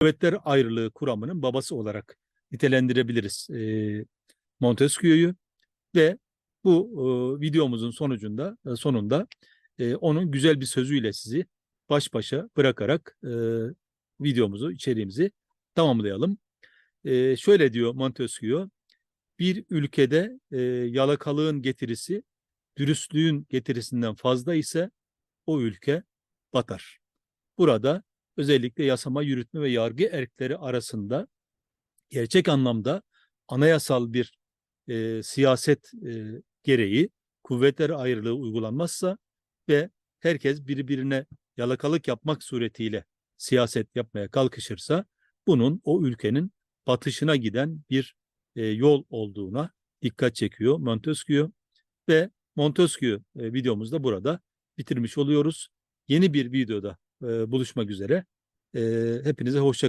kuvvetler ayrılığı kuramının babası olarak nitelendirebiliriz e, Montesquieu'yu ve bu e, videomuzun sonucunda e, sonunda e, onun güzel bir sözüyle sizi baş başa bırakarak e, videomuzu, içeriğimizi tamamlayalım. E, şöyle diyor Montesquieu, bir ülkede e, yalakalığın getirisi dürüstlüğün getirisinden fazla ise o ülke batar. Burada özellikle yasama, yürütme ve yargı erkleri arasında gerçek anlamda anayasal bir e, siyaset e, gereği kuvvetler ayrılığı uygulanmazsa ve herkes birbirine yalakalık yapmak suretiyle siyaset yapmaya kalkışırsa bunun o ülkenin batışına giden bir e, yol olduğuna dikkat çekiyor Montesquieu ve Montesquieu e, videomuzda burada bitirmiş oluyoruz. Yeni bir videoda buluşmak üzere. Hepinize hoşça kalın.